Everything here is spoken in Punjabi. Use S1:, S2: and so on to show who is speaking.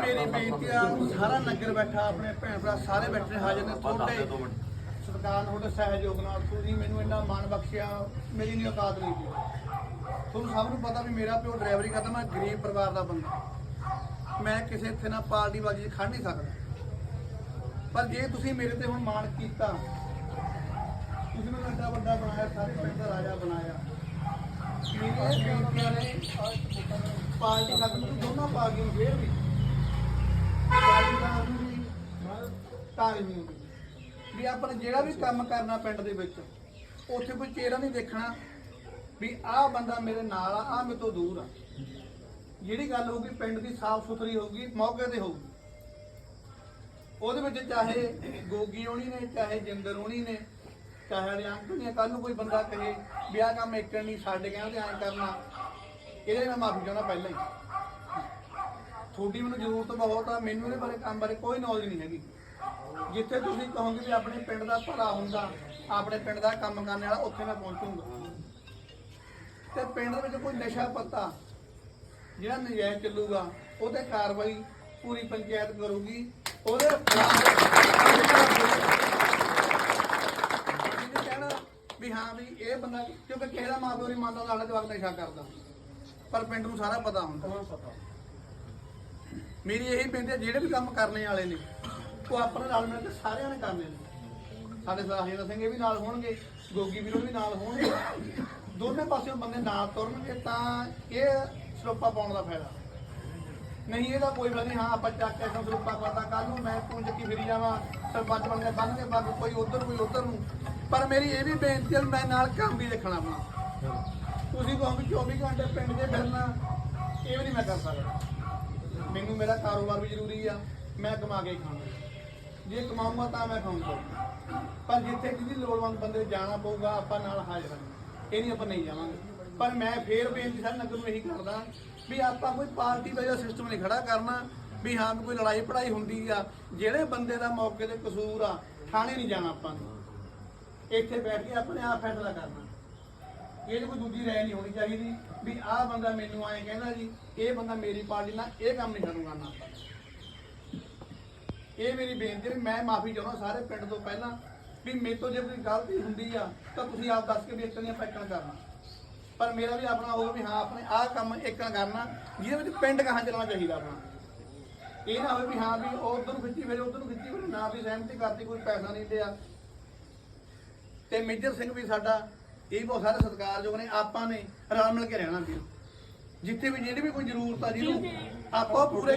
S1: ਮੇਰੀ ਬੇਨਤੀ ਆ ਸਾਰਾ ਨਗਰ ਬੈਠਾ ਆਪਣੇ ਭੈਣ ਭਰਾ ਸਾਰੇ ਬੈਠੇ ਨੇ ਹਾਜ਼ਰ ਨੇ ਤੁਹਾਡੇ ਸਰਕਾਰ ਨੂੰ ਤੁਹਾਡੇ ਸਹਿਯੋਗ ਨਾਲ ਤੁਸੀਂ ਮੈਨੂੰ ਇੰਨਾ ਮਾਣ ਬਖਸ਼ਿਆ ਮੇਰੀ ਨਹੀਂ ਔਕਾਤ ਨਹੀਂ ਸੀ ਤੁਹਾਨੂੰ ਸਭ ਨੂੰ ਪਤਾ ਵੀ ਮੇਰਾ ਪਿਓ ਡਰਾਈਵਰੀ ਕਰਦਾ ਮੈਂ ਗਰੀਬ ਪਰਿਵਾਰ ਦਾ ਬੰਦਾ। ਮੈਂ ਕਿਸੇ ਇੱਥੇ ਨਾਲ ਪਾਰਟੀ ਬਾਜੀ 'ਚ ਖੜ ਨਹੀਂ ਸਕਦਾ। ਪਰ ਜੇ ਤੁਸੀਂ ਮੇਰੇ ਤੇ ਹੁਣ ਮਾਣ ਕੀਤਾ ਤੁਸੀਂ ਮੈਨੂੰ ਐਡਾ ਵੱਡਾ ਬਣਾਇਆ ਸਾਰੇ ਪਿੰਡ ਦਾ ਰਾਜਾ ਬਣਾਇਆ। ਮੇਰੇ ਬੇਨਤੀਆਂ ਨੇ ਪਾਰਟੀ ਖਤਮ ਤੋਂ ਦੋਨਾਂ ਪਾਰਟੀਆਂ ਨੂੰ ਫੇਰ ਵੀ ਪਾਰਟੀ ਵੀ ਆਪਾਂ ਜਿਹੜਾ ਵੀ ਕੰਮ ਕਰਨਾ ਪਿੰਡ ਦੇ ਵਿੱਚ, ਉੱਥੇ ਕੋਈ ਚਿਹਰਾ ਨਹੀਂ ਦੇਖਣਾ ਵੀ ਆਹ ਬੰਦਾ ਮੇਰੇ ਨਾਲ ਆ, ਆਹ ਮੇਰੇ ਤੋਂ ਦੂਰ ਆ। ਜਿਹੜੀ ਗੱਲ ਹੋਊਗੀ ਪਿੰਡ ਦੀ ਸਾਫ਼ ਸੁਥਰੀ ਹੋਊਗੀ, ਮੌਕੇ ਤੇ ਹੋਊਗੀ। ਉਹਦੇ ਵਿੱਚ ਚਾਹੇ ਗੋਗੀ ਹੋਣੀ ਨੇ, ਚਾਹੇ ਜਿੰਦਰ ਹੋਣੀ ਨੇ, ਚਾਹੇ ਰਿਆਂਕ ਨੇ ਕੱਲ ਨੂੰ ਕੋਈ ਬੰਦਾ ਕਹੇ ਵੀ ਆਹ ਕੰਮ ਇੱਕ ਨਹੀਂ, ਸਾਡੇ ਕਹਿੰਦੇ ਐਂ ਕਰਨਾ। ਇਹਦੇ ਮੈਂ ਮਾਫੀ ਚਾਹੁੰਦਾ ਪਹਿਲਾਂ ਹੀ। ਤੁਹਾਡੀ ਮੈਨੂੰ ਜ਼ਰੂਰਤ ਬਹੁਤ ਆ, ਮੈਨੂੰ ਇਹਦੇ ਬਾਰੇ ਕੰਮ ਬਾਰੇ ਕੋਈ ਨੌਲੇਜ ਨਹੀਂ ਹੈਗੀ। ਜਿੱਥੇ ਤੁਸੀਂ ਕਹੋਗੇ ਵੀ ਆਪਣੇ ਪਿੰਡ ਦਾ ਭਲਾ ਹੁੰਦਾ, ਆਪਣੇ ਪਿੰਡ ਦਾ ਕੰਮ ਕਰਨ ਵਾਲਾ, ਉੱਥੇ ਮੈਂ ਪਹੁੰਚੂੰਗਾ। ਤੇ ਪਿੰਡ ਦੇ ਵਿੱਚ ਕੋਈ ਨਸ਼ਾ ਪੱਤਾ ਜਿਹੜਾ ਨਜਾਇਜ਼ ਚੱਲੂਗਾ, ਉਹਦੇ ਕਾਰਵਾਈ ਪੂਰੀ ਪੰਚਾਇਤ ਕਰੂਗੀ, ਉਹਦੇ ਕਹਿਣਾ ਵੀ ਹਾਂ ਵੀ ਇਹ ਬੰਦਾ, ਕਿਉਂਕਿ ਕਿਸੇ ਦਾ ਮਾਂ ਪਿਓ ਨਹੀਂ ਮੰਨਦਾ ਸਾਡਾ ਜਵਾਕ ਨਸ਼ਾ ਕਰਦਾ। ਪਰ ਪਿੰਡ ਨੂੰ ਸਾਰਾ ਪਤਾ ਹੁੰਦਾ। ਮੇਰੀ ਇਹੀ ਬੇਨਤੀ ਹੈ, ਜਿਹੜੇ ਵੀ ਕੰਮ ਕਰਨੇ ਵਾਲੇ ਨੇ, ਉਹ ਆਪਣੇ ਨਾਲ ਮਿਲ ਕੇ ਸਾਰਿਆਂ ਨੇ ਕਰਨੇ ਨੇ। ਸਾਡੇ ਸਾਹੀਆ ਸਿੰਘ ਇਹ ਵੀ ਨਾਲ ਹੋਣਗੇ, ਗੋਗੀ ਵੀਰੋ ਵੀ ਨਾਲ ਹੋਣਗੇ। ਦੋਨੇ ਪਾਸਿਓਂ ਬੰਦੇ ਨਾਲ ਤੁਰਨਗੇ ਤਾਂ ਇਹ ਸਰੋਪਾ ਪਾਉਣ ਦਾ ਫਾਇਦਾ। ਨਹੀਂ, ਇਹਦਾ ਕੋਈ ਗੱਲ ਨਹੀਂ। ਹਾਂ, ਆਪਾਂ ਚੱਕ ਕੇ ਸਰੋਪਾ ਪਾਤਾ ਕੱਲ ਨੂੰ ਮੈਂ ਤੂੰ ਚੱਕੀ ਫਿਰੀ ਜਾਵਾਂ, ਸਰਪੰਚ ਬਣ ਕੇ ਬੰਨ ਕੇ ਬੰਨ ਕੋਈ ਉਧਰ ਕੋਈ ਉਧਰ ਨੂੰ। ਪਰ ਮੇਰੀ ਇਹ ਵੀ ਬੇਨਤੀ ਹੈ, ਮੈਂ ਨਾਲ ਕੰਮ ਵੀ ਦੇਖਣਾ ਆਪਣਾ। ਤੁਸੀਂ ਕਹੋਗੇ 24 ਘੰਟੇ ਪਿੰਡ 'ਚ ਫਿਰਨਾ, ਇਹ ਵੀ ਨਹੀਂ ਮੈਂ ਕਰ ਸਕਦਾ। ਮੈਨੂੰ ਮੇਰਾ ਕਾਰੋਬਾਰ ਵੀ ਜ਼ਰੂਰੀ ਆ, ਮੈਂ ਕਮਾ ਕੇ ਖਾਣਾ। ਜੇ ਕਮਾਊਂਗਾ ਤਾਂ ਮੈਂ ਖਾਊਂਗਾ। ਪਰ ਜਿੱਥੇ ਜਿਹਦੀ ਲੋੜਵੰਦ ਬੰਦੇ ਜਾਣਾ ਪਊਗਾ, ਆਪਾਂ ਨਾਲ ਹਾਜ਼ਰ ਹਾਂ। ਇਹ ਨਹੀਂ ਆਪਾਂ ਨਹੀਂ ਜਾਵਾਂਗੇ। ਪਰ ਮੈਂ ਫੇਰ ਬੇਨਤੀ ਸਾਰੇ ਨਗਰ ਨੂੰ ਇਹੀ ਕਰਦਾ ਵੀ ਆਪਾਂ ਕੋਈ ਪਾਰਟੀ ਦਾ ਸਿਸਟਮ ਨਹੀਂ ਖੜਾ ਕਰਨਾ, ਵੀ ਹਾਂ ਵੀ ਕੋਈ ਲੜਾਈ ਪੜਾਈ ਹੁੰਦੀ ਆ। ਜਿਹੜੇ ਬੰਦੇ ਦਾ ਮੌਕੇ ਤੇ ਕਸੂਰ ਆ, ਥਾਣੇ ਨਹੀਂ ਜਾਣਾ ਆਪਾਂ ਨੇ। ਇੱਥੇ ਬੈਠ ਕੇ ਆਪਣੇ ਆਪ ਫੈਸਲਾ ਕਰਨਾ। ਇਹ ਕੋਈ ਦੂਜੀ ਰਾਏ ਨਹੀਂ ਹੋਣੀ ਚਾਹੀਦੀ ਵੀ ਆਹ ਬੰਦਾ ਮੈਨੂੰ ਆਏ ਕਹਿੰਦਾ ਜੀ, ਇਹ ਬੰਦਾ ਮੇਰੀ ਪਾਰਟੀ ਨਾਲ ਇਹ ਕੰਮ ਨਹੀਂ ਸਾਨੂੰ ਕਰਨਾ। ਇਹ ਮੇਰੀ ਬੇਨਤੀ ਹੈ ਵੀ ਮੈਂ ਮਾਫੀ ਚਾਹੁੰਦਾ ਸਾਰੇ ਪਿੰਡ ਤੋਂ ਪਹਿਲਾਂ ਵੀ ਮੇਰੇ ਤੋਂ ਜੇ ਕੋਈ ਗਲਤੀ ਹੁੰਦੀ ਆ, ਤਾਂ ਤੁਸੀਂ ਆਪ ਦੱਸ ਕੇ ਵੀ ਇਤਨੀਆਂ ਪੈਕਣ ਕਰਨਾ। ਪਰ ਮੇਰਾ ਵੀ ਆਪਣਾ ਹੋਊਗਾ ਵੀ ਹਾਂ, ਆਪਣੇ ਆਹ ਕੰਮ ਇੱਕਣਾ ਕਰਨਾ, ਜਿਹਦੇ ਵਿੱਚ ਪਿੰਡ ਕਹਾਂ ਚੱਲਣਾ ਚਾਹੀਦਾ ਆਪਣਾ। ਇਹ ਨਾ ਹੋਵੇ ਵੀ ਹਾਂ ਵੀ ਉਧਰ ਨੂੰ ਖਿੱਚੀ ਫਿਰ ਉਧਰ ਨੂੰ ਖਿੱਚੀ ਫਿਰ ਨਾ ਵੀ ਸਹਿਮਤੀ ਕਰਤੀ, ਕੋਈ ਪੈਸਾ ਨਹੀਂ ਦਿਆ। ਤੇ ਮੇਜਰ ਸਿੰਘ ਵੀ ਸਾਡਾ ਇਹ ਬਹੁਤ ਸਾਰੇ ਸਤਿਕਾਰਯੋਗ ਨੇ ਆਪਾਂ ਨੇ ਰਲ ਮਿਲ ਕੇ ਰਹਿਣਾ ਵੀਰ ਜਿੱਥੇ ਵੀ ਜਿਹੜੀ ਵੀ ਕੋਈ ਜ਼ਰੂਰਤ ਆ ਜਿਹਨੂੰ ਆਪਾਂ ਉਹ ਪੂਰੇ